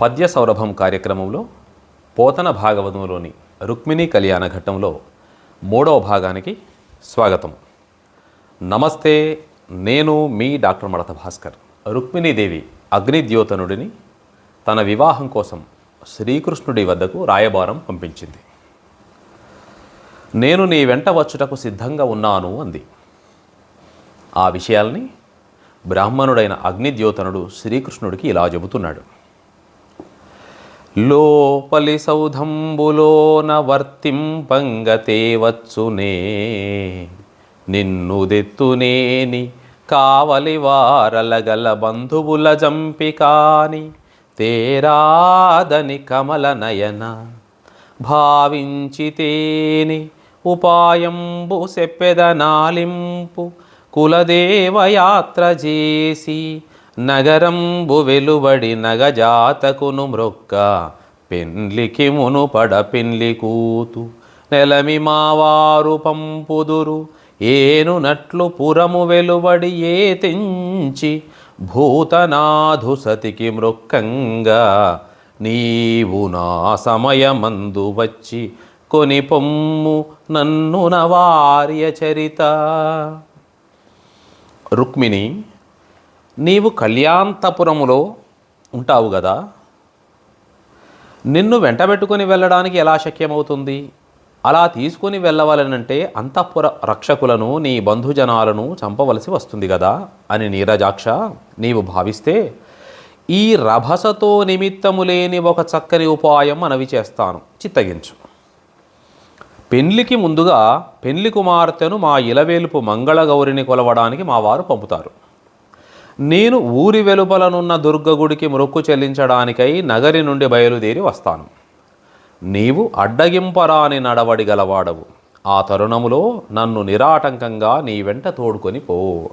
పద్య సౌరభం కార్యక్రమంలో పోతన భాగవతంలోని రుక్మిణీ కళ్యాణ ఘట్టంలో మూడవ భాగానికి స్వాగతం. నమస్తే నేను మీ డాక్టర్ మడత భాస్కర్. రుక్మిణీదేవి అగ్నిద్యోతనుడిని తన వివాహం కోసం శ్రీకృష్ణుడి వద్దకు రాయబారం పంపించింది. నేను నీ వెంట వచ్చుటకు సిద్ధంగా ఉన్నాను అంది. ఆ విషయాల్ని బ్రాహ్మణుడైన అగ్నిద్యోతనుడు శ్రీకృష్ణుడికి ఇలా చెబుతున్నాడు. లోపలి సౌధంబులోన వర్తింపంగతేవచ్చునే నిన్నుదెత్తునేని కావలి వారలగల బంధువుల జంపి కాని తేరాదని కమల నయన భావించితేని ఉపాయంబు సెప్పెద నాలింపు కులదేవయాత్ర చేసి నగరంబు వెలువడి నగజాతకును మ్రొక్క. పెండ్లికి మునుపడ పెండ్లి కూతు. నెలమి మావారు పంపుదురు. ఏను నట్లు పురము వెలువడి ఏ తెంచి. భూతనాధు సతికి మృక్కంగా నీవు నా సమయమందు వచ్చి కొని పొమ్ము నన్ను నవార్య చరిత. రుక్మిణి నీవు కళ్యాంతపురములో ఉంటావు కదా నిన్ను వెంటబెట్టుకొని వెళ్ళడానికి ఎలా శక్యమవుతుంది? అలా తీసుకొని వెళ్ళవలనంటే అంతఃపుర రక్షకులను నీ బంధుజనాలను చంపవలసి వస్తుంది కదా అని నీరజాక్ష నీవు భావిస్తే ఈ రభసతో నిమిత్తము లేని ఒక చక్కని ఉపాయం మనవి చేస్తాను. చిత్తగించు. పెండ్లికి ముందుగా పెండ్లి కుమార్తెను మా ఇలవేలుపు మంగళగౌరిని కొలవడానికి మా వారు పంపుతారు. నేను ఊరి వెలుపలనున్న దుర్గగుడికి మొక్కు చెల్లించడానికై నగరి నుండి బయలుదేరి వస్తాను. నీవు అడ్డగింపరాని నడవడి గలవాడవు. ఆ తరుణములో నన్ను నిరాటంకంగా నీ వెంట తోడుకొని పో.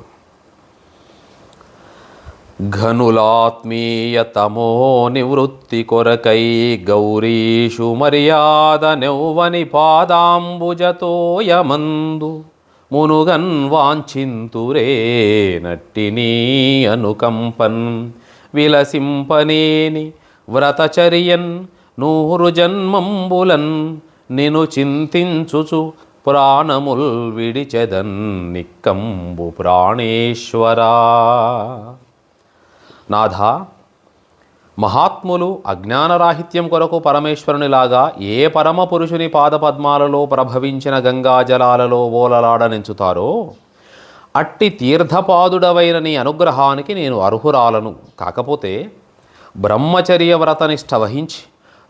ఘనులాత్మీయతమో నివృత్తి కొరకై గౌరీషు మర్యాద నెవ్వని పాదాంబుజతోయమందు మునుగన్ వాంఛింతురే నట్టినీ అనుకంపన్. విలసింపనేని వ్రతచర్యన్ నూరు జన్మంబులన్ నిను చింతించుచు ప్రాణముల్ విడిచెదన్ నిక్కంబు ప్రాణేశ్వరా. నాథ మహాత్ములు అజ్ఞానరాహిత్యం కొరకు పరమేశ్వరునిలాగా ఏ పరమ పురుషుని పాదపద్మాలలో ప్రభవించిన గంగాజలాలలో ఓలలాడనించుతారో అట్టి తీర్థపాదుడవైన నీ అనుగ్రహానికి నేను అర్హురాలను. కాకపోతే బ్రహ్మచర్య వ్రతనిష్ట వహించి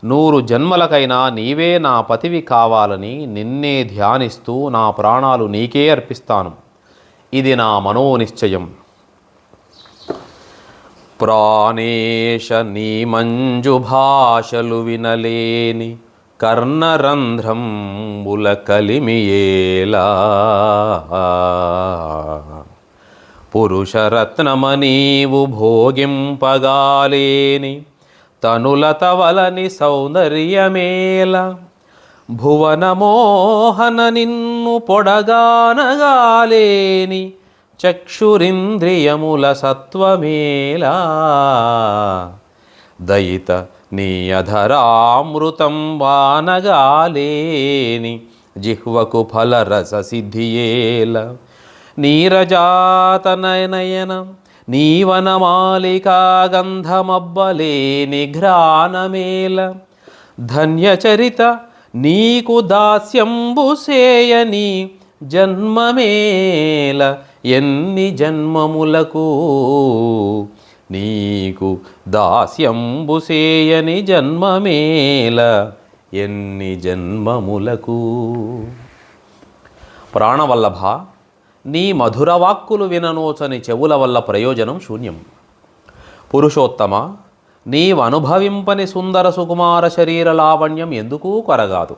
నూరు జన్మలకైనా నీవే నా పతివి కావాలని నిన్నే ధ్యానిస్తూ నా ప్రాణాలు నీకే అర్పిస్తాను. ఇది నా మనోనిశ్చయం. ప్రాణేశ నీ మంజు భాషలు వినలేని కర్ణరంధ్రంబుల కలిమియేలా పురుషరత్నమనీవు భోగింపగాలేని తనులతవలని సౌందర్యమేల. భువనమోహన నిన్ను పొడగానగాలేని చక్షురింద్రియముల సత్వమేలా. దయిత నీ అధరామృతం వానగాలేని జిహ్వకు ఫలరస సిద్ధియేల నీరజాతనయన నీవనమాలికాగంధమబ్బలేని ఘ్రాణమేల. ధన్యచరిత నీకు దాస్యంబు సేయని జన్మమేల. ఎన్ని జన్మములకు నీకు దాస్యంబు సేయని జన్మమేల ఎన్ని జన్మములకు? ప్రాణవల్లభ నీ మధురవాక్కులు విననోచని చెవుల వల్ల ప్రయోజనం శూన్యం. పురుషోత్తమ నీవనుభవింపని సుందర సుకుమార శరీర లావణ్యం ఎందుకూ కొరగాదు.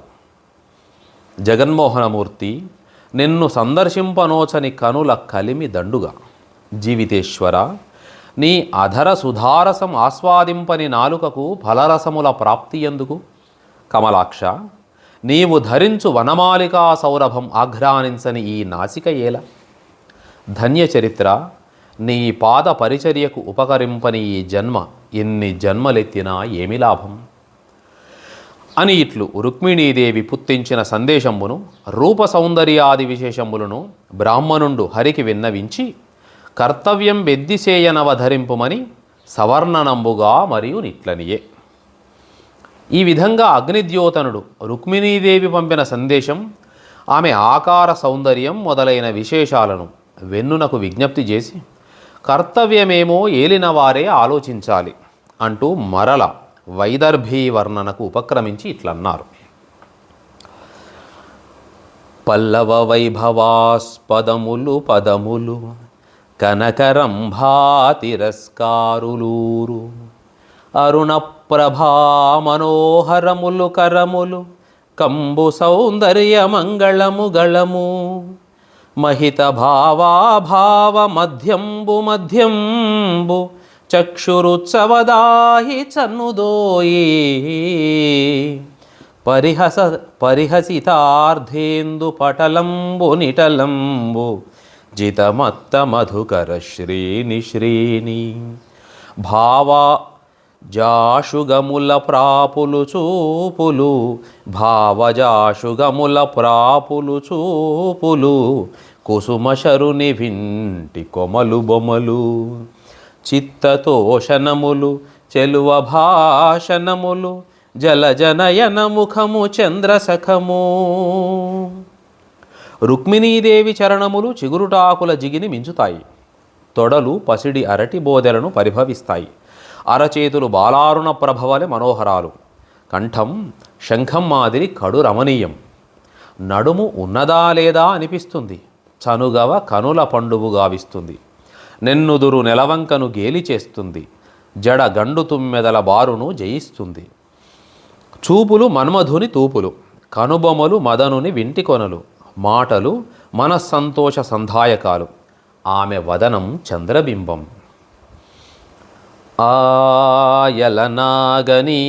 జగన్మోహనమూర్తి నిన్ను సందర్శింపనోచని కనుల కలిమి దండుగా. జీవితేశ్వర నీ అధర సుధారసం ఆస్వాదింపని నాలుకకు ఫలరసముల ప్రాప్తి ఎందుకు? కమలాక్ష నీవు ధరించు వనమాలికా సౌరభం ఆఘ్రానించని ఈ నాసిక ఏల? ధన్య చరిత్ర నీ పాద పరిచర్యకు ఉపకరింపని ఈ జన్మ ఎన్ని జన్మలెత్తినా ఏమి లాభం? అని ఇట్లు రుక్మిణీదేవి పుత్తించిన సందేశంబును రూప సౌందర్యాది విశేషములను బ్రాహ్మణుండు హరికి విన్నవించి కర్తవ్యం బెద్దిసేయనవధరింపుమని సవర్ణనంబుగా మరియు నిట్లనియే. ఈ విధంగా అగ్నిద్యోతనుడు రుక్మిణీదేవి పంపిన సందేశం ఆమె ఆకార సౌందర్యం మొదలైన విశేషాలను వెన్నునకు విజ్ఞప్తి చేసి కర్తవ్యమేమో ఏలినవారే ఆలోచించాలి అంటూ మరల వైదర్భీ వర్ణనకు ఉపక్రమించి ఇట్లన్నారు. పల్లవ వైభవాస్పదములు పదములు కనకరంభా తిరస్కారులూరు అరుణ ప్రభా మనోహరములు కరములు కంబు సౌందర్య మంగళము గళము మహిత భావాభావ మధ్యంబు మధ్యంబు చక్షురుత్సవదాహి చన్నుదోయి. పరిహస పరిహసితార్థేందు పటలంబు నిటలంబు జితమత్త మధుకర శ్రేణి శ్రేణి భావా జాషుగముల ప్రాపులు చూపులు భావజాషుగముల ప్రాపులు చూపులు కుసుమశరుని వింటి కొమలు బొమలు. చిత్తతోషణములు చెలువ భాషణములు జలజనయన ముఖము చంద్రసఖము. రుక్మిణీదేవి చరణములు చిగురుటాకుల జిగిని మించుతాయి. తొడలు పసిడి అరటి బోదెలను పరిభవిస్తాయి. అరచేతులు బాలారుణ ప్రభవలె మనోహరాలు. కంఠం శంఖం మాదిరి కడు రమణీయం నడుము ఉన్నదా లేదా అనిపిస్తుంది. చనుగవ కనుల పండువు గావిస్తుంది. నెన్నుదురు నెలవంకను గేలి చేస్తుంది. జడ గండు తుమ్మెదల బారును జయిస్తుంది. చూపులు మన్మధుని తూపులు కనుబొమలు మదనుని వింటి కొనలు మాటలు మనస్సంతోష సంధాయకాలు. ఆమె వదనం చంద్రబింబం. ఆయలనాగనీ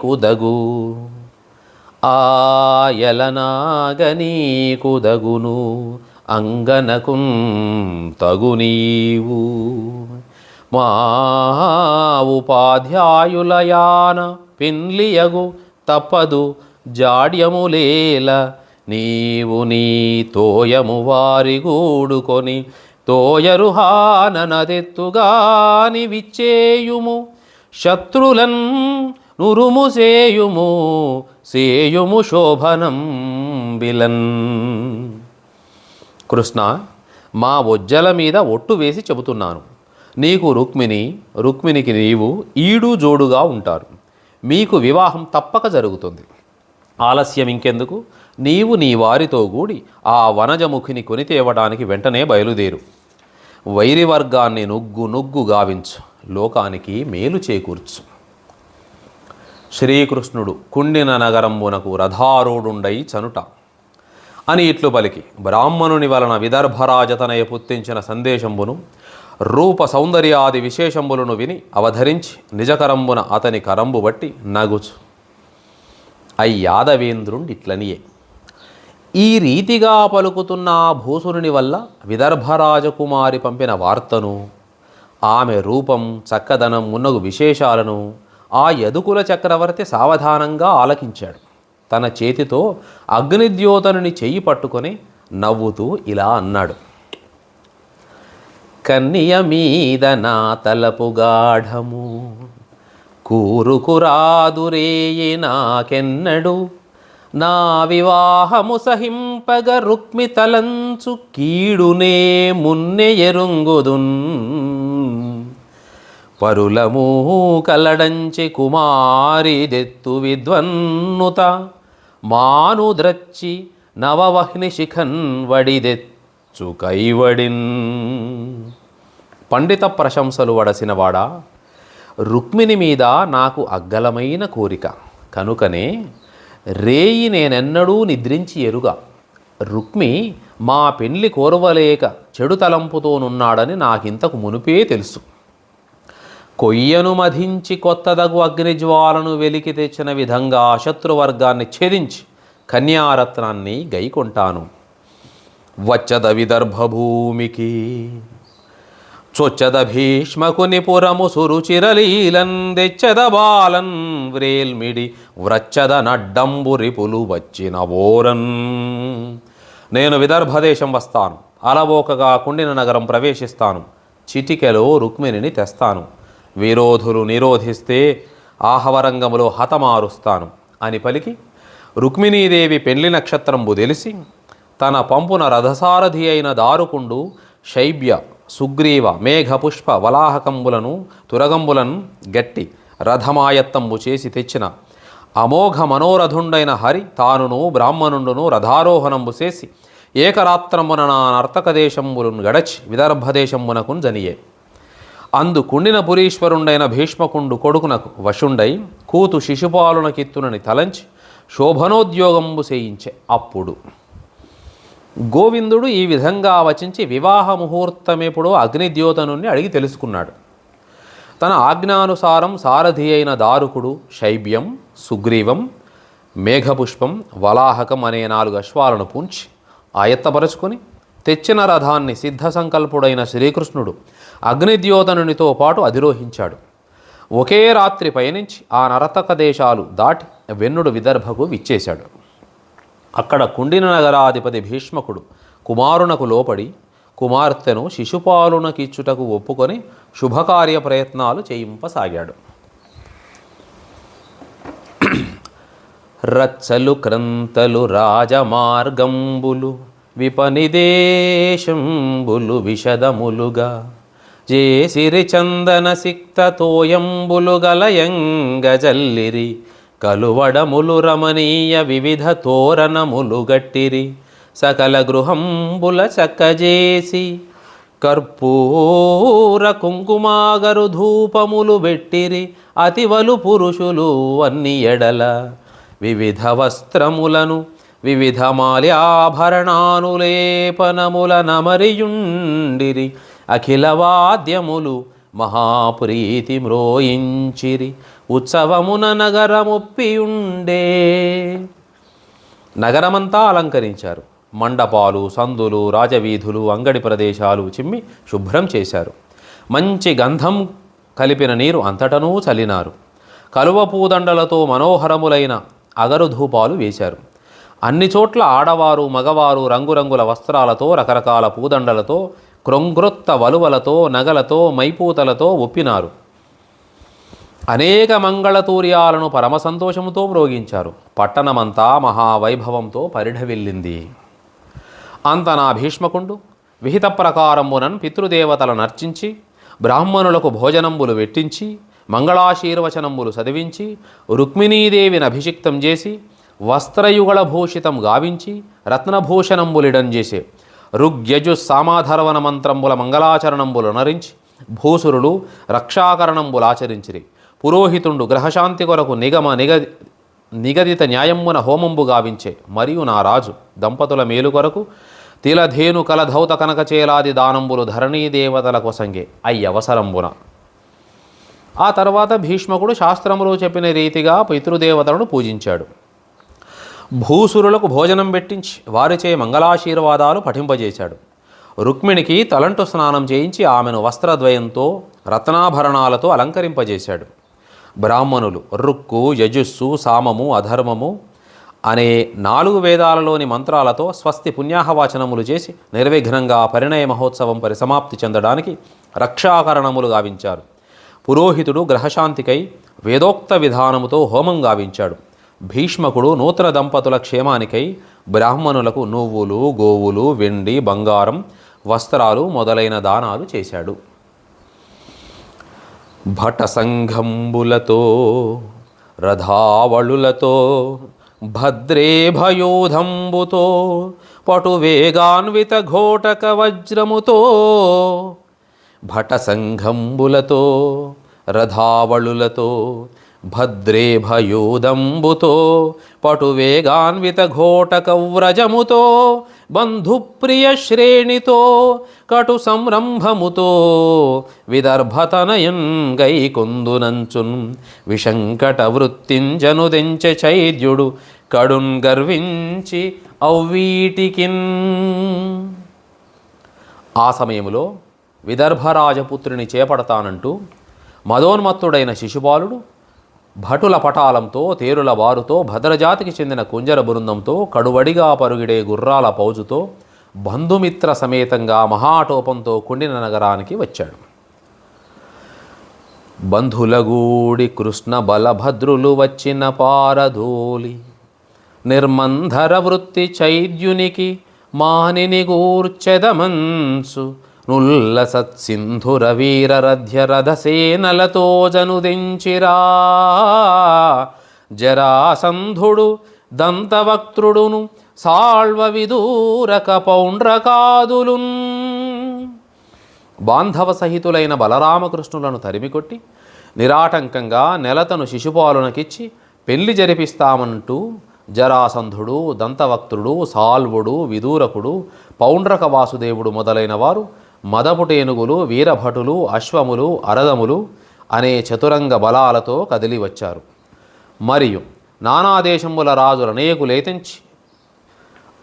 కుదగు ఆయలనాగనీ కుదగును అంగనకుం తగునీవు మా ఉపాధ్యాయులయాన పిన్లియగు తప్పదు జాడ్యములేల. నీవు నీ తోయము వారి గూడుకొని తోయరుహాననదెత్తుగాని విచ్చేయుము. శత్రులన్ నురుము సేయుము సేయుము శోభనం బిలన్ కృష్ణ మా ఒజ్జల మీద ఒట్టు వేసి చెబుతున్నాను. నీకు రుక్మిణి రుక్మిణికి నీవు ఈడు జోడుగా ఉంటారు. మీకు వివాహం తప్పక జరుగుతుంది. ఆలస్యం ఇంకెందుకు? నీవు నీ వారితో కూడి ఆ వనజముఖిని కొని తేవడానికి వెంటనే బయలుదేరు. వైరి వర్గాన్ని నుగ్గు నుగ్గు గావించు లోకానికి మేలు చేకూర్చు. శ్రీకృష్ణుడు కుండిన నగరంబునకు రథారూఢుండై చనుట. అని ఇట్లు పలికి. బ్రాహ్మణుని వలన విదర్భరాజతనయ పుత్తించిన సందేశంబును రూప సౌందర్యాది విశేషంబులను విని అవధరించి నిజకరంబున అతని కరంబు బట్టి నగుచు. అయ్యాదవేంద్రుండిట్లనియే ఈ రీతిగా పలుకుతున్న ఆ భూసురుని వల్ల విదర్భరాజకుమారి పంపిన వార్తను ఆమె రూపం చక్కదనం మున్నగు విశేషాలను ఆ యదుకుల చక్రవర్తి సావధానంగా ఆలకించాడు. తన చేతితో అగ్నిద్యోతనుని చెయ్యి పట్టుకొని నవ్వుతూ ఇలా అన్నాడు. కన్నియ మీద నా తలపు గాఢము కూరుకురాదురేయి నాకెన్నడు. నా వివాహము సహింపగ రుక్మి తలంచు కీడునే మున్నె ఎరుంగుదున్. పరులము కలడంచి కుమారి దెత్తు విద్వన్నుత మానుద్రచ్చి నవవహ్ని శిఖన్ వడిదెచ్చు కైవడిన్. పండిత ప్రశంసలు వడసినవాడా రుక్మిణి మీద నాకు అగ్గలమైన కోరిక. కనుకనే రేయి నేనెన్నడూ నిద్రించి ఎరుగా. రుక్మి మా పెళ్ళి కోరవలేక చెడు తలంపుతోనున్నాడని నాకింతకు మునుపే తెలుసు. కొయ్యను మధించి కొత్తదగు అగ్నిజ్వాలను వెలికి తెచ్చిన విధంగా శత్రువర్గాన్ని ఛేదించి కన్యారత్నాన్ని గైకొంటాను. వచ్చద విదర్భ భూమికి చొచ్చద భీష్మకుని పురము సురుచిరలీలన్ దెచ్చద బాలన్ వ్రేల్మిడి వ్రచ్చద నడ్డంబు రిపులు వచ్చిన ఓరన్. నేను విదర్భదేశం వస్తాను అలవోకగా కుండిన నగరం ప్రవేశిస్తాను చిటికెలో రుక్మిణిని తెస్తాను. విరోధులు నిరోధిస్తే ఆహవరంగములో హతమారుస్తాను అని పలికి రుక్మిణీదేవి పెళ్ళి నక్షత్రంబు తెలిసి తన పంపున రథసారథి అయిన దారుకుండు శైబ్య సుగ్రీవ మేఘపుష్ప వలాహకంబులను తురగంబులను గట్టి రథమాయత్తంబు చేసి తెచ్చిన అమోఘ మనోరథుండైన హరి తానును బ్రాహ్మణుండును రథారోహణంబు చేసి ఏకరాత్రమున నా నర్తక దేశంబులను గడచి విదర్భదేశంబునకున్ జనియే. అందు కుండిన పురీశ్వరుండైన భీష్మకుండు కొడుకునకు వశుండై కూతు శిశుపాలునకిత్తునని తలంచి శోభనోద్యోగంబు చేయించే అప్పుడు. గోవిందుడు ఈ విధంగా వచించి వివాహ ముహూర్తమెప్పుడో అగ్నిద్యోతనుని అడిగి తెలుసుకున్నాడు. తన ఆజ్ఞానుసారం సారథి అయిన దారుకుడు శైబ్యం సుగ్రీవం మేఘపుష్పం వలాహకం అనే నాలుగు అశ్వాలను పూంచి ఆయత్తపరచుకొని తెచ్చిన రథాన్ని సిద్ధ సంకల్పుడైన శ్రీకృష్ణుడు అగ్నిద్యోతనునితో పాటు అధిరోహించాడు. ఒకే రాత్రి పయనించి ఆ నరతక దేశాలు దాటి వెన్నుడు విదర్భకు విచ్చేశాడు. అక్కడ కుండిన నగరాధిపతి భీష్మకుడు కుమారునకు లోపడి కుమార్తెను శిశుపాలునకిచ్చుటకు ఒప్పుకొని శుభకార్య ప్రయత్నాలు చేయింపసాగాడు. రచ్చలు క్రంతలు రాజమార్గంబులు విపనిదేశంబులు విషదములుగా జేసిరి చందన సిక్త తోయంబులు గలయంగ జల్లిరి కలువడములు రమణీయ వివిధ తోరణములు గట్టిరి సకల గృహంబుల చక్కజేసి కర్పూర కుంకుమాగరు ధూపములు పెట్టిరి అతివలు పురుషులు అన్ని ఎడల వివిధ వస్త్రములను వివిధ మాల్యాభరణానులేపనముల నమరియుండిరి అఖిల వాద్యములు మహాప్రీతి మ్రోయించిరి ఉత్సవమున నగరముప్పియుండే. నగరమంతా అలంకరించారు. మండపాలు సందులు రాజవీధులు అంగడి ప్రదేశాలు చిమ్మి శుభ్రం చేశారు. మంచి గంధం కలిపిన నీరు అంతటనూ చల్లినారు. కలువ పూదండలతో మనోహరములైన అగరుధూపాలు వేశారు. అన్ని చోట్ల ఆడవారు మగవారు రంగురంగుల వస్త్రాలతో రకరకాల పూదండలతో క్రొంగ్రొత్త వలువలతో నగలతో మైపూతలతో ఒప్పినారు. అనేక మంగళతూర్యాలను పరమ సంతోషముతో మ్రోగించారు. పట్టణమంతా మహావైభవంతో పరిఢవిల్లింది. అంత నా భీష్మకుండు విహిత ప్రకారమునన్ పితృదేవతల నర్చించి బ్రాహ్మణులకు భోజనంబులు వెట్టించి మంగళాశీర్వచనంబులు చదివించి రుక్మిణీదేవిని అభిషిక్తం చేసి వస్త్రయుగళ భూషితం గావించి రత్నభూషణంబులిడం చేసే ఋగ్యజు సామాధర్వణ మంత్రంబుల మంగళాచరణంబులు నరించి భూసురులు రక్షాకరణంబులాచరించిరి పురోహితుండు గ్రహశాంతి కొరకు నిగమ నిగ నిగదిత న్యాయంబున హోమంబు గావించే మరియు నా రాజు దంపతుల మేలు కొరకు తిలధేను కలధౌత కనకచేలాది దానంబులు ధరణీ దేవతల కొసంగే అయ్యవసరంబున ఆ తర్వాత భీష్మకుడు శాస్త్రములో చెప్పిన రీతిగా పితృదేవతలను పూజించాడు. భూసురులకు భోజనం పెట్టించి వారిచే మంగళాశీర్వాదాలు పఠింపజేశాడు. రుక్మిణికి తలంటు స్నానం చేయించి ఆమెను వస్త్రద్వయంతో రత్నాభరణాలతో అలంకరింపజేశాడు. బ్రాహ్మణులు రుక్కు యజుస్సు సామము అధర్మము అనే నాలుగు వేదాలలోని మంత్రాలతో స్వస్తి పుణ్యాహవాచనములు చేసి నిర్విఘ్నంగా పరిణయ మహోత్సవం పరిసమాప్తి చెందడానికి రక్షాకరణములు గావించారు. పురోహితుడు గ్రహశాంతికై వేదోక్త విధానముతో హోమం గావించాడు. భీష్మకుడు నూతన దంపతుల క్షేమానికై బ్రాహ్మణులకు నువ్వులు గోవులు వెండి బంగారం వస్త్రాలు మొదలైన దానాలు చేశాడు. భట సంఘంబులతో రథావళులతో భద్రే భయోధంబుతో పటు వేగాన్విత ఘోటక వజ్రముతో భట సంఘంబులతో రథావళులతో భద్రే భయోదంబుతో పటు వేగాన్విత ఘోటక వ్రజముతో బంధుప్రియ శ్రేణితో కటు సంరంభముతో విదర్భతనయన్ గైకొందునంచున్ విశంకట వృత్తింజనుదించె చైద్యుడు కడున్ గర్వించి అవ్వీటికిన్ ఆ సమయంలో విదర్భరాజపుత్రిని చేపడతానంటూ మదోన్మత్తుడైన శిశుపాలుడు భటుల పటాలంతో తేరుల వారుతో భద్రజాతికి చెందిన కుంజర బృందంతో కడువడిగా పరుగిడే గుర్రాల పౌజుతో బంధుమిత్ర సమేతంగా మహాటోపంతో కుండిన నగరానికి వచ్చాడు. బంధులగూడి కృష్ణ బలభద్రులు వచ్చిన పారధూలి నిర్మంధర వృత్తి చైద్యునికి మానిని గూర్చెదమన్సు నుల్ల సత్సింధుర వీరరథ్య జనుదించిరా జరాసంధుడు దంతవక్త్రుడును సాళ్వ విదూరక పౌండ్రకాదులున్. బాంధవ సహితులైన బలరామకృష్ణులను తరిమికొట్టి నిరాటంకంగా నెలతను శిశుపాలునకిచ్చి పెళ్ళి జరిపిస్తామంటూ జరాసంధుడు దంతవక్త్రుడు సాల్వుడు విదూరకుడు పౌండ్రక వాసుదేవుడు మొదలైన వారు మదపుటేనుగులు వీరభటులు అశ్వములు అరదములు అనే చతురంగ బలాలతో కదిలి వచ్చారు. మరియు నానాదేశముల రాజుల అనేకులేతించి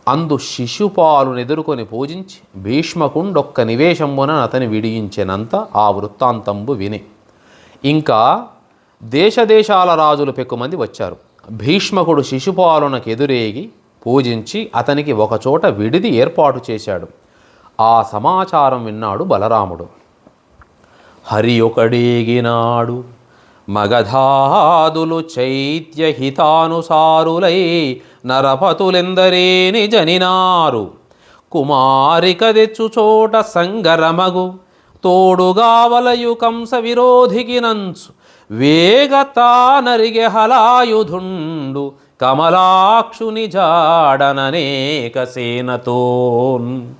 అందు శిశుపాలునెదుర్కొని పూజించి భీష్మకుండొక్క నివేశంబున అతని విడియించినంత ఆ వృత్తాంతంబు విని. ఇంకా దేశదేశాల రాజులు పెక్కుమంది వచ్చారు. భీష్మకుడు శిశుపాలునకు ఎదురేగి పూజించి అతనికి ఒకచోట విడిది ఏర్పాటు చేశాడు. ఆ సమాచారం విన్నాడు బలరాముడు. హరి ఒకడేగినాడు. మగధాదులు చైత్యహితానుసారులై నరపతులెందరేని జనినారు కుమారిక తెచ్చుచోట సంగరమగు. తోడుగావలయు కంస విరోధికి నంచు. వేగతా నరిగె హలాయుధుండు. కమలాక్షుని జాడననేక సేనతోన్.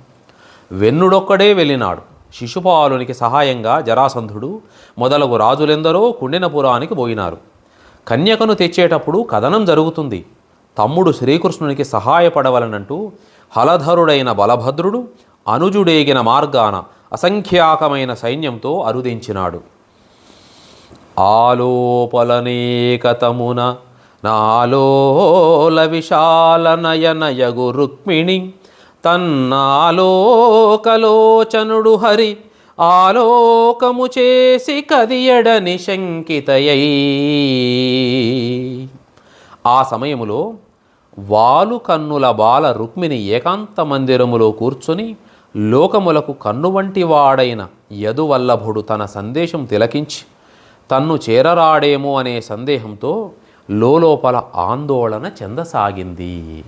వెన్నుడొక్కడే వెళ్ళినాడు. శిశుపాలునికి సహాయంగా జరాసంధుడు మొదలగు రాజులెందరో కుండినపురానికి పోయినారు. కన్యకను తెచ్చేటప్పుడు కథనం జరుగుతుంది. తమ్ముడు శ్రీకృష్ణునికి సహాయపడవలనంటూ హలధరుడైన బలభద్రుడు అనుజుడేగిన మార్గాన అసంఖ్యాకమైన సైన్యంతో అరుదించినాడు. ఆలోపలనేకతమున నాలోల విశాల నయనయగు రుక్మిణి తన్నాలోకలోచనుడు హరి ఆలోకము చేసి కదియడని శంకితయై. ఆ సమయములో వాలు కన్నుల బాల రుక్మిణి ఏకాంత మందిరములో కూర్చొని లోకములకు కన్ను వంటి వాడైన యదువల్లభుడు తన సందేశం తిలకించి తన్ను చేరరాడేమో అనే సందేహంతో లోలోపల ఆందోళన చెందసాగింది.